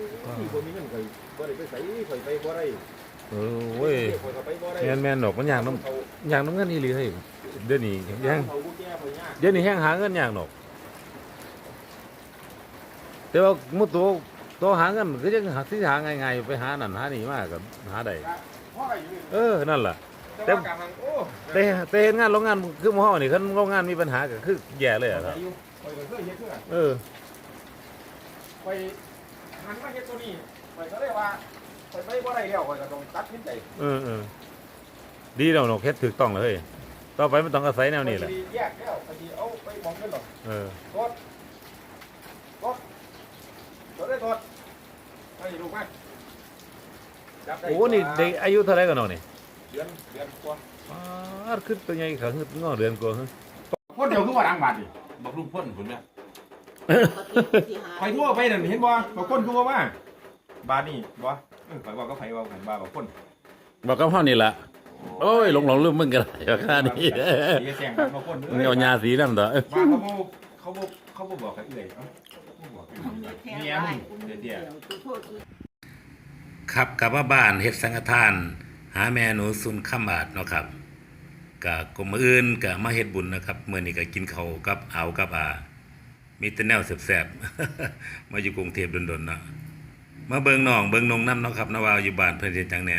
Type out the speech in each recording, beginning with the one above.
ที่บ่มีเงินข่อยบ่ได้ไปไสข่อยไปบ่ได้เออเว้ยข่อยก็ไปบ่ได้แม่นแม่นดอกมันยากน้ำยากน้ำเงินอีหลีเฮ้ยเดี๋ยวนี้แฮงเขาผู้แก่ข่อยยากเดี๋ยวนี้แฮงหาเงินยากดอกแต่ว่ามุดตัวตัวหาเงินก็ยังหาที่หาง่ายๆไปหานั่นหานี่มาก็หาได้พ่อก็อยู่นี่เออนั่นล่ะแต่ว่าการทางโอ้แต่แต่เฮ็ดงานโรงงานคือหม้อนี่คันโรงงานมีปัญหาก็คือแย่เลยอะครับอยู่ข่อยก็เคยเฮ็ดคือกันเออข่อย หันมาเฮ็ดตัวนี้ข่อยก็เลยว่าข่อยไปบ่ได้แล้วข่อยก็ต้องตัดสินใจเออเออดีแล้วเนาะเฮ็ดถูกต้องแล้วเฮ้ยต่อไปมันต้องอาศัยแนวนี้แหละข่อยสิแยกแล้วข่อยสิเอาไปมองเงินหรอกเออรถรถรถได้รถให้ลูกมาจับได้โอ้นี่เด็กอายุเท่าไหร่กันเนาะนี่เดือนเดือนกว่าอ้าขึ้นตัวใหญ่ขาขึ้นงอเดือนกว่าฮะพ่นเดียวคือว่าดังบาดดิบักลุงพ่นคุณแม่ ไปทั่วไปนั่นเห็นบ่บักพ่นคือว่ามาบาดนี่บ่เออข่อยว่าก็ไผว่ากันบาบักพ่นบอกกับเฮานี่ล่ะโอ้ยหลงหลงลืมมึงกันราคานี้สีแสงกันบักพ่นมึงเอายาสีนำต่อว่าเขาบ่เขาบ่เขาบ่บอกกันเอ้ยเอ้าบ่บอกกันเมียมึงเดี๋ยวๆครับกลับมาบ้านเฮ็ดสังฆทาน หาแม่หนูซุนข้ามบาทเนาะครับกะกมออื่นกะมาเฮ็ดบุญนะครับมื้อนี้ก็กินข้าวกับเอาวกับอา มีแต่แนวแซ่บๆมาอยู่กรุงเทพดนๆเนาะมาเบิ่งน้องเบิ่งนงน้ำเนาะครับนะว่าอยู่บ้านเพิ่นเฮ็ดจังแหน่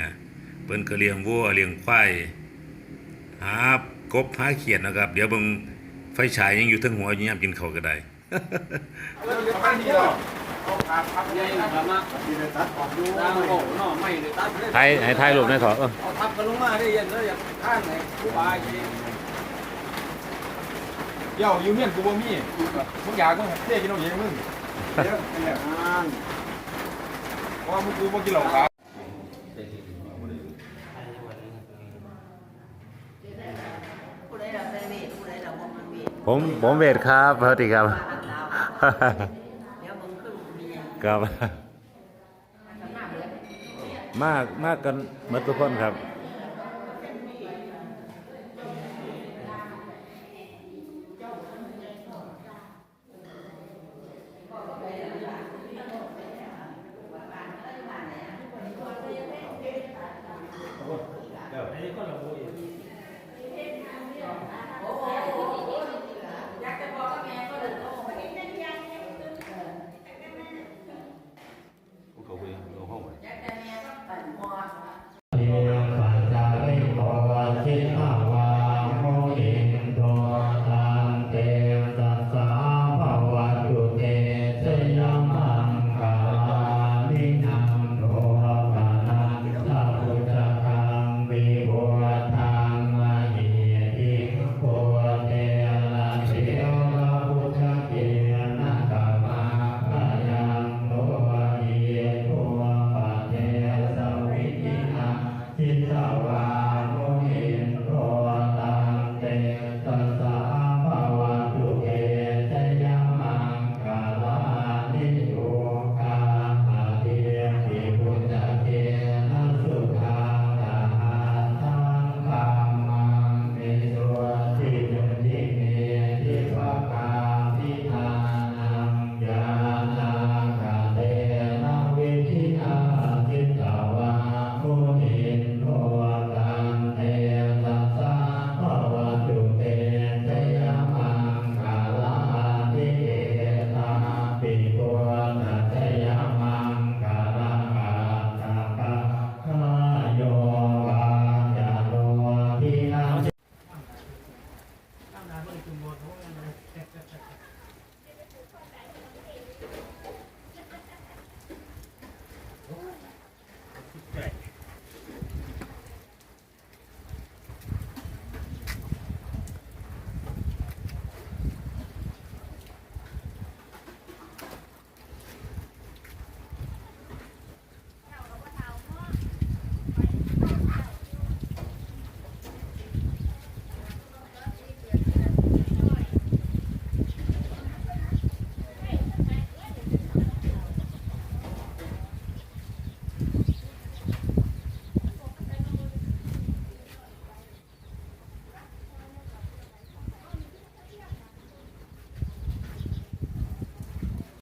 เพิ่นก็เลี้ยงวัวเลี้ยงควายหากบหาเขียดนะครับ เดี๋ยวเบิ่งไฟฉายยังอยู่เทั้งหัวอยู่ยามกินข้าวก็ได้ประมาณนี้หรอเอาขาพับใหญ่ครับมาที่ได้ตัดออกอยู่ตามโง่เนาะไม่ได้ตัดเลยถ่ายให้ถ่ายรูปหน่อยเถอะเออเอาทับกันลงมาได้ยันแล้วอยากข้างไหนผู้บาย เองเดี๋ยวอยู่เมียนกูบ่มีมึงอยากมึงเท่กินเอาเองมึงเดี๋ยวเนี่ยอ่านเพราะว่ามึงกูบ่กินเหล้าขาวผู้ใดเราได้เวทผู้ใดเราบ่มันเวทผมผมเวทครับสวัสดีครับ ว่าอันดาวเดี๋ยวมึงขึ้นมีครับสำนักเลยมากมากกันหมดทุกคนครับ